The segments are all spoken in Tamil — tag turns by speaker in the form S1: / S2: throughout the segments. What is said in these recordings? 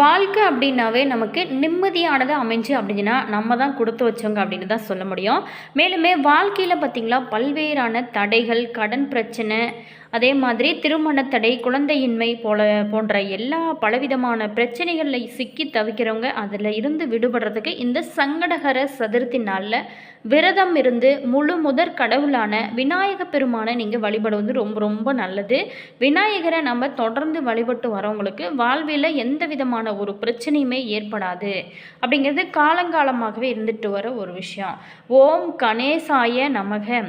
S1: வாழ்க்கை அப்படின்னாவே நமக்கு நிம்மதியானது அமைஞ்சு அப்படின்னா நம்ம தான் கொடுத்து வச்சவங்க அப்படின்னு தான் சொல்ல முடியும். மேலுமே வாழ்க்கையில் பார்த்திங்களா பல்வேறான தடைகள் கடன் பிரச்சனை அதே மாதிரி திருமணத்தடை குழந்தையின்மை போல போன்ற எல்லா பலவிதமான பிரச்சனைகளில் சிக்கி தவிக்கிறவங்க அதில் இருந்து விடுபடுறதுக்கு இந்த சங்கடகர சதுர்த்தி நாளில் விரதம் இருந்து முழு முதற் கடவுளான விநாயக பெருமானை நீங்கள் வழிபடுவது ரொம்ப ரொம்ப நல்லது. விநாயகரை நம்ம தொடர்ந்து வழிபட்டு வரவங்களுக்கு வாழ்வில் எந்த விதமான ஒரு பிரச்சனையுமே ஏற்படாது அப்படிங்கிறது காலங்காலமாகவே இருந்துட்டு வர ஒரு விஷயம். ஓம் கணேசாய நமக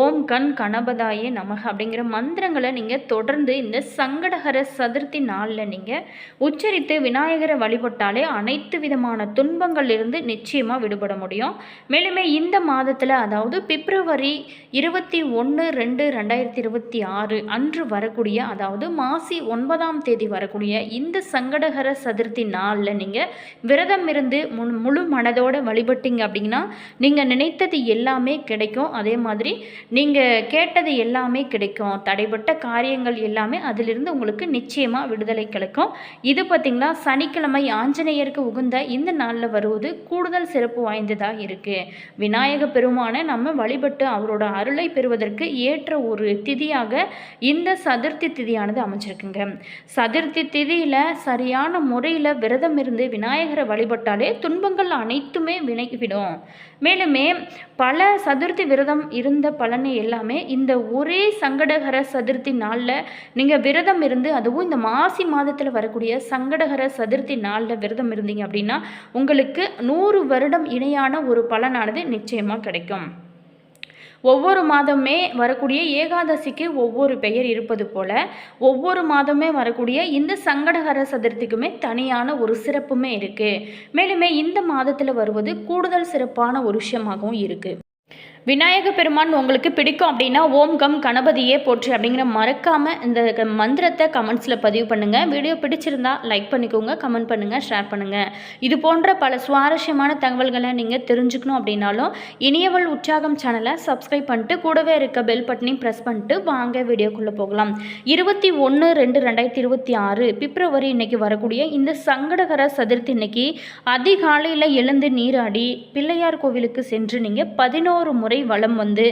S1: ஓம் கண் கணபதாய நமக அப்படிங்கிற மந்திர மந்திரங்களை நீங்கள் தொடர்ந்து இந்த சங்கடகர சதுர்த்தி நாளில் நீங்கள் உச்சரித்து விநாயகரை வழிபட்டாலே அனைத்து விதமான துன்பங்கள் இருந்து நிச்சயமாக விடுபட முடியும். மேலுமே இந்த மாதத்தில் அதாவது பிப்ரவரி இருபத்தி ஒன்று ரெண்டு ரெண்டாயிரத்தி இருபத்தி ஆறு அன்று வரக்கூடிய அதாவது மாசி ஒன்பதாம் தேதி வரக்கூடிய இந்த சங்கடகர சதுர்த்தி நாளில் நீங்கள் விரதம் இருந்து முன் முழு மனதோடு வழிபட்டீங்க அப்படின்னா நீங்கள் நினைத்தது எல்லாமே கிடைக்கும். அதே மாதிரி நீங்கள் கேட்டது எல்லாமே கிடைக்கும். தடைப்பட்ட காரியங்கள் எல்லாமே அதிலிருந்து உங்களுக்கு நிச்சயமாக விடுதலை கிடைக்கும். இது பார்த்திங்கன்னா சனிக்கிழமை ஆஞ்சநேயருக்கு உகந்த இந்த நாளில் வருவது கூடுதல் சிறப்பு வாய்ந்ததாக இருக்குது விநாயக பெருமானை நம்ம வழிபட்டு அவரோட அருளை பெறுவதற்கு ஏற்ற ஒரு திதியாக இந்த சதுர்த்தி திதியானது அமைஞ்சிருக்குங்க. சதுர்த்தி திதியில் சரியான முறையில் விரதம் இருந்து விநாயகரை வழிபட்டாலே துன்பங்கள் அனைத்துமே விலகிவிடும். மேலுமே பல சதுர்த்தி விரதம் இருந்த பலனை எல்லாமே இந்த ஒரே சங்கடகர சதுர்த்தி சதுர்த்தி நாளில் நீங்கள் விரதம் இருந்து அதுவும் இந்த மாசி மாதத்தில் வரக்கூடிய சங்கடகர சதுர்த்தி நாளில் விரதம் இருந்தீங்க அப்படின்னா உங்களுக்கு நூறு வருடம் இணையான ஒரு பலனானது நிச்சயமாக கிடைக்கும். ஒவ்வொரு மாதமே வரக்கூடிய ஏகாதசிக்கு ஒவ்வொரு பெயர் இருப்பது போல ஒவ்வொரு மாதமே வரக்கூடிய இந்த சங்கடகர சதுர்த்திக்குமே தனியான ஒரு சிறப்புமே இருக்குது மேலுமே இந்த மாதத்தில் வருவது கூடுதல் சிறப்பான ஒரு விஷயமாகவும் இருக்குது விநாயக பெருமான் உங்களுக்கு பிடிக்கும் அப்படின்னா ஓம் கம் கணபதியே போற்று அப்படிங்கிற மறக்காமல் இந்த க- மந்திரத்தை கமெண்ட்ஸில் பதிவு பண்ணுங்கள் வீடியோ பிடிச்சிருந்தா லைக் பண்ணிக்கோங்க கமெண்ட் பண்ணுங்கள் ஷேர் பண்ணுங்கள் இது போன்ற பல சுவாரஸ்யமான தகவல்களை நீங்கள் தெரிஞ்சுக்கணும் அப்படின்னாலும் இனியவள் உற்சாகம் சேனலை சப்ஸ்கிரைப் பண்ணிட்டு கூடவே இருக்க பெல் பட்டனையும் ப்ரெஸ் பண்ணிட்டு வாங்க வீடியோக்குள்ளே போகலாம். இருபத்தி ஒன்று ரெண்டு ரெண்டாயிரத்தி இருபத்தி ஆறு பிப்ரவரி இன்னைக்கு வரக்கூடிய இந்த சங்கடகர சதுர்த்தி இன்னைக்கு அதிகாலையில் எழுந்து நீராடி பிள்ளையார் கோவிலுக்கு சென்று நீங்கள் பதினோரு முறை வளம் வந்து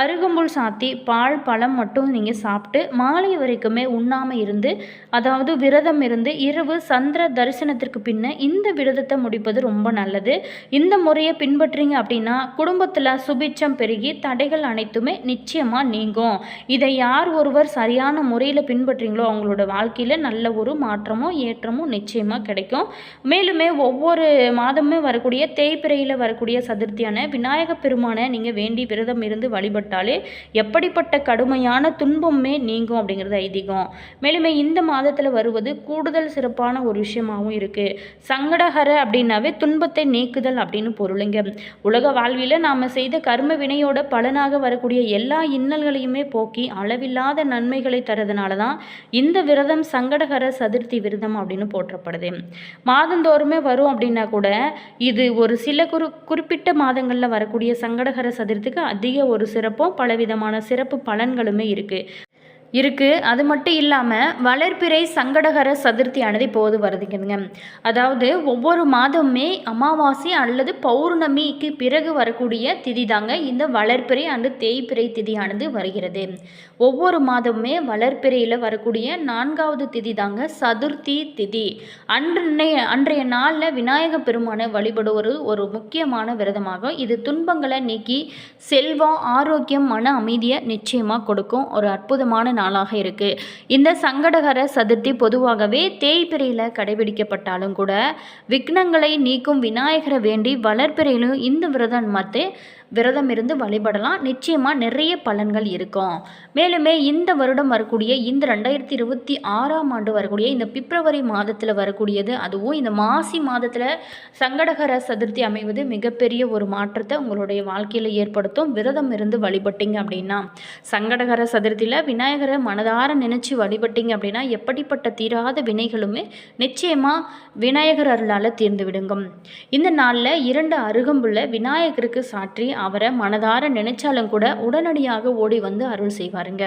S1: அருகம்புல் சாத்தி பால் பழம் மட்டும் நீங்கள் சாப்பிட்டு மாலை வரைக்குமே உண்ணாமல் இருந்து அதாவது விரதம் இருந்து இரவு சந்திர தரிசனத்திற்கு பின்ன இந்த விரதத்தை முடிப்பது ரொம்ப நல்லது. இந்த முறையை பின்பற்றீங்க அப்படின்னா குடும்பத்தில் சுபிச்சம் பெருகி தடைகள் அனைத்துமே நிச்சயமாக நீங்கும். இதை யார் ஒருவர் சரியான முறையில் பின்பற்றுறீங்களோ அவங்களோட வாழ்க்கையில் நல்ல ஒரு மாற்றமும் ஏற்றமும் நிச்சயமாக கிடைக்கும். மேலுமே ஒவ்வொரு மாதமுமே வரக்கூடிய தேய்பிறையில் வரக்கூடிய சதுர்த்தியான விநாயக பெருமானை நீங்கள் வேண்டி விரதம் இருந்து வழிபட்டாலே எப்படிப்பட்ட கடுமையான துன்பமுமே நீங்கும் அப்படிங்கிறது ஐதீகம். மேலுமே இந்த மாதத்தில் வருவது கூடுதல் சிறப்பான ஒரு விஷயமாகவும் இருக்குது சங்கடஹர அப்படின்னாவே துன்பத்தை நீக்குதல் அப்படின்னு பொருளுங்க. உலக வாழ்வில் நாம் செய்த கர்ம வினையோட பலனாக வரக்கூடிய எல்லா இன்னல்களையுமே போக்கி அளவில்லாத நன்மைகளை தரதுனால தான் இந்த விரதம் சங்கடகர சதுர்த்தி விரதம் அப்படின்னு போற்றப்படுது. மாதந்தோறுமே வரும் அப்படின்னா கூட இது ஒரு சில குறு குறிப்பிட்ட மாதங்களில் வரக்கூடிய சங்கடகர சதுர்த்தி சதுர்த்திக்கு அதிக ஒரு சிறப்பும் பலவிதமான சிறப்பு பலன்களுமே இருக்குது இருக்குது அது மட்டும் இல்லாமல் வளர்ப்பிறை சங்கடகர சதுர்த்தியானது இப்போது வருதுங்க அதாவது ஒவ்வொரு மாதமுமே அமாவாசை அல்லது பௌர்ணமிக்கு பிறகு வரக்கூடிய திதி தாங்க இந்த வளர்ப்பிறை அண்டு தேய்பிறை திதியானது வருகிறது. ஒவ்வொரு மாதமுமே வளர்ப்பிறையில் வரக்கூடிய நான்காவது திதி தாங்க சதுர்த்தி திதி. அன்றைய அன்றைய நாளில் விநாயக பெருமானை வழிபடுவது ஒரு முக்கியமான விரதமாகும். இது துன்பங்களை நீக்கி செல்வம் ஆரோக்கியம் மன அமைதியை நிச்சயமாக கொடுக்கும். ஒரு அற்புதமான நாளாக இருக்குது இந்த சங்கடகர சதுர்த்தி பொதுவாகவே தேய்பிரையில் கடைபிடிக்கப்பட்டாலும் கூட விக்னங்களை நீக்கும் விநாயகரை வேண்டி வளர்ப்பிரையிலும் இந்த விரதம் மத்து விரதம் இருந்து வழிபடலாம். நிச்சயமாக நிறைய பலன்கள் இருக்கும். மேலுமே இந்த வருடம் வரக்கூடிய இந்த ரெண்டாயிரத்தி இருபத்தி ஆறாம் ஆண்டு வரக்கூடிய இந்த பிப்ரவரி மாதத்தில் வரக்கூடியது அதுவும் இந்த மாசி மாதத்தில் சங்கடகர சதுர்த்தி அமைவது மிகப்பெரிய ஒரு மாற்றத்தை உங்களுடைய வாழ்க்கையில் ஏற்படுத்தும். விரதம் இருந்து வழிபட்டீங்க அப்படின்னா சங்கடகர சதுர்த்தியில் விநாயகரை மனதார நினச்சி வழிபட்டீங்க அப்படின்னா எப்படிப்பட்ட தீராத வினைகளுமே நிச்சயமாக விநாயகர் அருளால் தீர்ந்து விடுங்கும். இந்த நாளில் இரண்டு அருகம்புள்ள விநாயகருக்கு சாற்றி அவரை மனதார நினைச்சாலும் கூட உடனடியாக ஓடி வந்து அருள் செய்வாருங்க.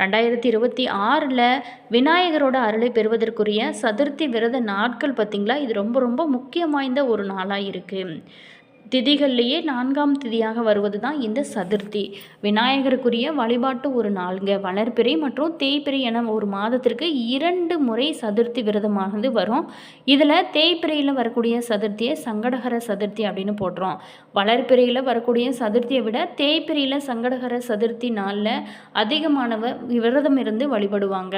S1: ரெண்டாயிரத்தி இருபத்தி ஆறில் விநாயகரோட அருளை பெறுவதற்குரிய சதுர்த்தி விரத நாட்கள் பார்த்திங்களா? இது ரொம்ப ரொம்ப முக்கியம் வாய்ந்த ஒரு நாளாக இருக்குது திதிகள்லேயே நான்காம் திதியாக வருவது தான் இந்த சதுர்த்தி. விநாயகருக்குரிய வழிபாட்டு ஒரு நாளுங்க. வளர்பிறை மற்றும் தேய்பிறை என ஒரு மாதத்திற்கு இரண்டு முறை சதுர்த்தி விரதமானது வரும். இதில் தேய்பிறையில் வரக்கூடிய சதுர்த்தியை சங்கடகர சதுர்த்தி அப்படின்னு போடுறோம். வளர்பிறையில் வரக்கூடிய சதுர்த்தியை விட தேய்பிறையில் சங்கடகர சதுர்த்தி நாளில் அதிகமானவர் விரதம் இருந்து வழிபடுவாங்க.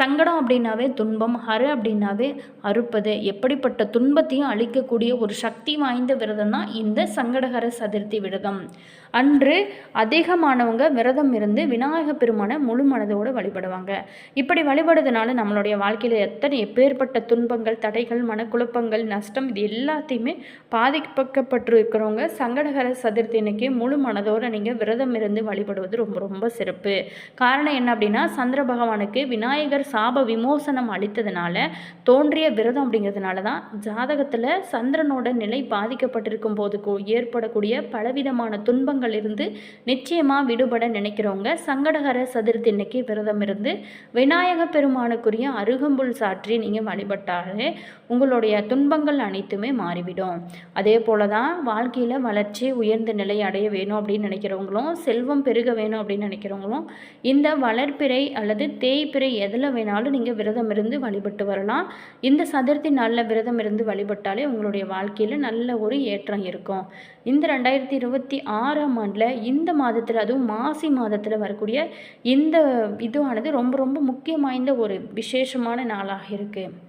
S1: சங்கடம் அப்படின்னாவே துன்பம் ஹரு அப்படின்னாவே அறுப்பது. எப்படிப்பட்ட துன்பத்தையும் அழிக்கக்கூடிய ஒரு சக்தி வாய்ந்த விரதம் தான் இந்த சங்கடகர சதுர்த்தி விரதம். அன்று அதிகமானவங்க விரதம் இருந்து விநாயக பெருமானை முழு மனதோடு வழிபடுவாங்க. இப்படி வழிபடுறதுனால நம்மளுடைய வாழ்க்கையில் எத்தனை எப்பேற்பட்ட துன்பங்கள் தடைகள் மனக்குழப்பங்கள் நஷ்டம் இது எல்லாத்தையுமே பாதிக்கப்பட்டு இருக்கிறவங்க சங்கடகர சதுர்த்தி இன்னைக்கு முழு மனதோடு நீங்கள் விரதம் இருந்து வழிபடுவது ரொம்ப ரொம்ப சிறப்பு. காரணம் என்ன அப்படின்னா சந்திர பகவானுக்கு விநாயகர் சாப விமோசனம் அளித்ததுனால தோன்றிய விரதம் அப்படிங்கிறதுனால தான் ஜாதகத்தில் சந்திரனோட நிலை பாதிக்கப்பட்டிருக்கும் போது ஏற்படக்கூடிய பலவிதமான துன்பங்கள் துன்பங்களிலிருந்து நிச்சயமாக விடுபட நினைக்கிறவங்க சங்கடகர சதுர்த்தி இன்னைக்கு விரதம் இருந்து விநாயக பெருமானுக்குரிய அருகம்புல் சாற்றி நீங்கள் வழிபட்டாலே உங்களுடைய துன்பங்கள் அனைத்துமே மாறிவிடும். அதே போல தான் வாழ்க்கையில் வளர்ச்சி உயர்ந்த நிலை அடைய வேணும் அப்படின்னு நினைக்கிறவங்களும் செல்வம் பெருக வேணும் அப்படின்னு நினைக்கிறவங்களும் இந்த வளர்ப்பிறை அல்லது தேய்ப்பிறை எதில் வேணாலும் நீங்கள் விரதம் இருந்து வழிபட்டு வரலாம். இந்த சதுர்த்தி நாளில் விரதம் இருந்து வழிபட்டாலே உங்களுடைய வாழ்க்கையில் நல்ல ஒரு ஏற்றம் இருக்கும். இந்த ரெண்டாயிரத்தி இருபத்தி ஆறாம் ஆண்டில் இந்த மாதத்தில் அதுவும் மாசி மாதத்தில் வரக்கூடிய இந்த இதுவானது ரொம்ப ரொம்ப முக்கியம் வாய்ந்த ஒரு விசேஷமான நாளாக இருக்குது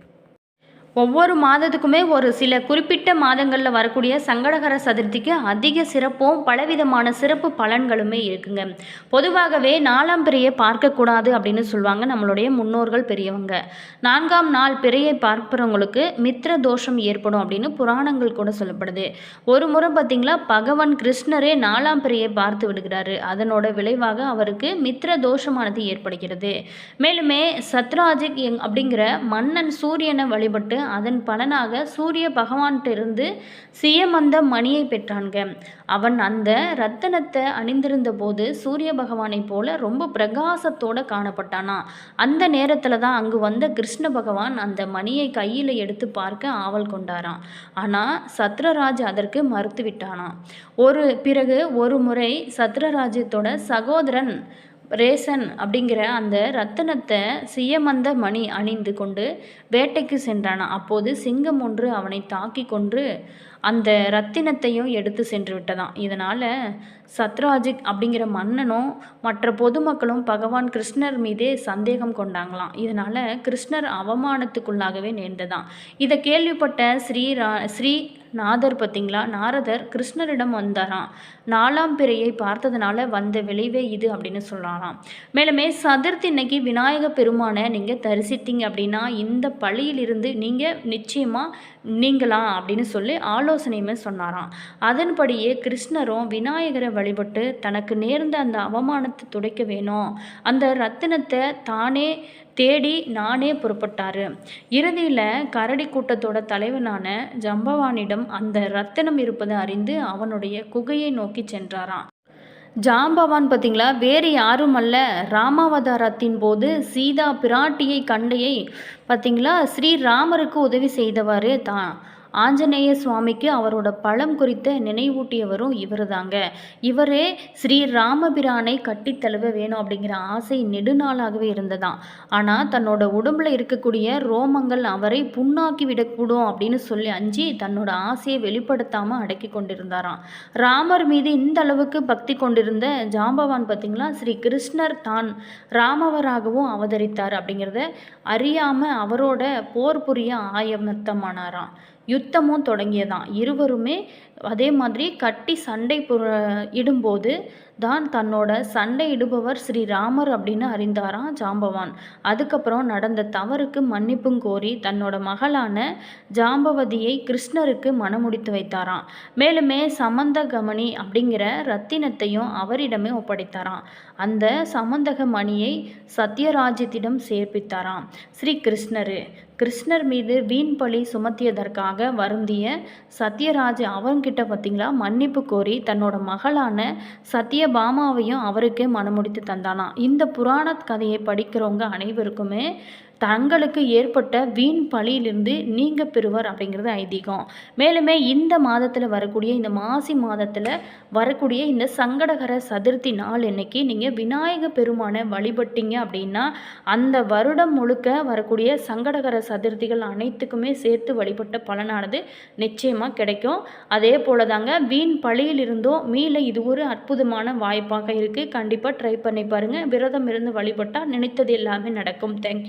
S1: ஒவ்வொரு மாதத்துக்குமே ஒரு சில குறிப்பிட்ட மாதங்களில் வரக்கூடிய சங்கடகர சதுர்த்திக்கு அதிக சிறப்பும் பலவிதமான சிறப்பு பலன்களுமே இருக்குங்க. பொதுவாகவே நாலாம் பிறையை பார்க்கக்கூடாது அப்படின்னு சொல்லுவாங்க நம்மளுடைய முன்னோர்கள் பெரியவங்க. நான்காம் நாள் பிறையை பார்ப்பவங்களுக்கு மித்திர தோஷம் ஏற்படும் அப்படின்னு புராணங்கள் கூட சொல்லப்படுது. ஒரு முறை பார்த்திங்களா பகவான் கிருஷ்ணரே நாலாம் பிறையை பார்த்து விடுகிறாரு. அதனோட விளைவாக அவருக்கு மித்திர தோஷமானது ஏற்படுகிறது. மேலுமே சத்ராஜிக் எங் அப்படிங்கிற மன்னன் சூரியனை வழிபட்டு அதன் பலனாக சூரிய பகவான்கிட்ட சியமந்த மணியை பெற்றான்க. அவன் அந்த ரத்தனத்தை அணிந்திருந்த போது சூரிய பகவானை போல ரொம்ப பிரகாசத்தோட காணப்பட்டானா. அந்த நேரத்தில் தான் அங்கு வந்த கிருஷ்ண பகவான் அந்த மணியை கையில் எடுத்து பார்க்க ஆவல் கொண்டாராம். ஆனால் சத்ரராஜ் அதற்கு மறுத்து விட்டானாம் ஒரு பிறகு ஒரு முறை சத்ரராஜ்யத்தோட சகோதரன் ரேசன் அப்படிங்கிற அந்த ரத்தனத்தை சியமந்த மணி அணிந்து கொண்டு வேட்டைக்கு சென்றானான் அப்போது சிங்கம் ஒன்று அவனை தாக்கி கொன்று அந்த ரத்தினத்தையும் எடுத்து சென்று விட்டதாம். இதனால் சத்ராஜிக் அப்படிங்கிற மன்னனும் மற்ற பொதுமக்களும் பகவான் கிருஷ்ணர் மீதே சந்தேகம் கொண்டாங்களாம். இதனால் கிருஷ்ணர் அவமானத்துக்குள்ளாகவே நேர்ந்ததாம். இதை கேள்விப்பட்ட ஸ்ரீரா ஸ்ரீ நாதர் பார்த்திங்களா? நாரதர் கிருஷ்ணரிடம் வந்தாராம். நாலாம் பிறையை பார்த்ததுனால வந்த விளைவே இது அப்படின்னு சொல்லலாம் மேலுமே சதுர்த்தி இன்னைக்கு விநாயக பெருமானை நீங்கள் தரிசித்தீங்க அப்படின்னா இந்த பழியிலிருந்து நீங்கள் நிச்சயமாக நீங்களாம் அப்படின்னு சொல்லி ஆலோசனையுமே சொன்னாராம். அதன்படியே கிருஷ்ணரும் விநாயகரை வழிபட்டு தனக்கு நேர்ந்த அந்த அவமானத்தை துடைக்க வேணும். அந்த ரத்தினத்தை தானே தேடி நானே புறப்பட்டார். இறுதியில் கரடி கூட்டத்தோட தலைவனான ஜம்பவானிடம் அந்த ரத்தினம் இருப்பதை அறிந்து அவனுடைய குகையை நோக்கி சென்றாராம். ஜாம்பவான் பார்த்தீங்களா வேறு யாரும் அல்ல ராமாவதாரத்தின் போது சீதா பிராட்டியை கண்டையை பார்த்தீங்களா ஸ்ரீராமருக்கு உதவி செய்தவாறு தான். ஆஞ்சநேய சுவாமிக்கு அவரோட பழம் குறித்த நினைவூட்டியவரும் இவர் தாங்க இவரே ஸ்ரீ ராமபிரானை கட்டித்தழுவ வேணும் அப்படிங்கிற ஆசை நெடுநாளாகவே இருந்ததாம். ஆனால் தன்னோட உடம்புல இருக்கக்கூடிய ரோமங்கள் அவரை புண்ணாக்கி விடக்கூடும் அப்படின்னு சொல்லி அஞ்சி தன்னோட ஆசையை வெளிப்படுத்தாமல் அடக்கி கொண்டிருந்தாராம். ராமர் மீது இந்த அளவுக்கு பக்தி கொண்டிருந்த ஜாம்பவான் பார்த்தீங்களா ஸ்ரீ கிருஷ்ணர் தான் ராமவராகவும் அவதரித்தார் அப்படிங்கிறத அறியாமல் அவரோட போர் புரிய ஆயமத்தமானாராம் யுத்தமும் தொடங்கியதான் இருவருமே அதே மாதிரி கட்டி சண்டை புற இடும்போது தான் தன்னோட சண்டை இடுபவர் ஸ்ரீராமர் அப்படின்னு அறிந்தாராம் ஜாம்பவான். அதுக்கப்புறம் நடந்த தவறுக்கு மன்னிப்பும் கோரி தன்னோட மகளான ஜாம்பவதியை கிருஷ்ணருக்கு மனமுடித்து வைத்தாராம். மேலுமே சமந்தகமணி அப்படிங்கிற ரத்தினத்தையும் அவரிடமே ஒப்படைத்தாராம். அந்த சமந்தகமணியை சத்யராஜ்யத்திடம் சேர்ப்பித்தாராம். ஸ்ரீ கிருஷ்ணர். கிருஷ்ணர் மீது வீண் பழி சுமத்தியதற்காக வருந்திய சத்யராஜ் அவங்கிட்ட பார்த்தீங்களா மன்னிப்பு கோரி தன்னோட மகளான சத்யபாமாவையும் அவருக்கே மனமுடித்து தந்தானாம் இந்த புராண கதையை படிக்கிறவங்க அனைவருக்குமே தங்களுக்கு ஏற்பட்ட வீண் பழியிலிருந்து நீங்க பெறுவர் அப்படிங்கிறது ஐதீகம். மேலுமே இந்த மாதத்தில் வரக்கூடிய இந்த மாசி மாதத்தில் வரக்கூடிய இந்த சங்கடகர சதுர்த்தி நாள் இன்னைக்கு நீங்கள் விநாயக பெருமானை வழிபட்டீங்க அப்படின்னா அந்த வருடம் முழுக்க வரக்கூடிய சங்கடகர சதுர்த்திகள் அனைத்துக்குமே சேர்த்து வழிபட்ட பலனானது நிச்சயமாக கிடைக்கும். அதே போல தாங்க வீண் பழியிலிருந்தோ மீள இது ஒரு அற்புதமான வாய்ப்பாக இருக்குது கண்டிப்பாக ட்ரை பண்ணி பாருங்கள் விரதம் இருந்து வழிபட்டால் நினைத்தது எல்லாமே நடக்கும். தேங்க்யூ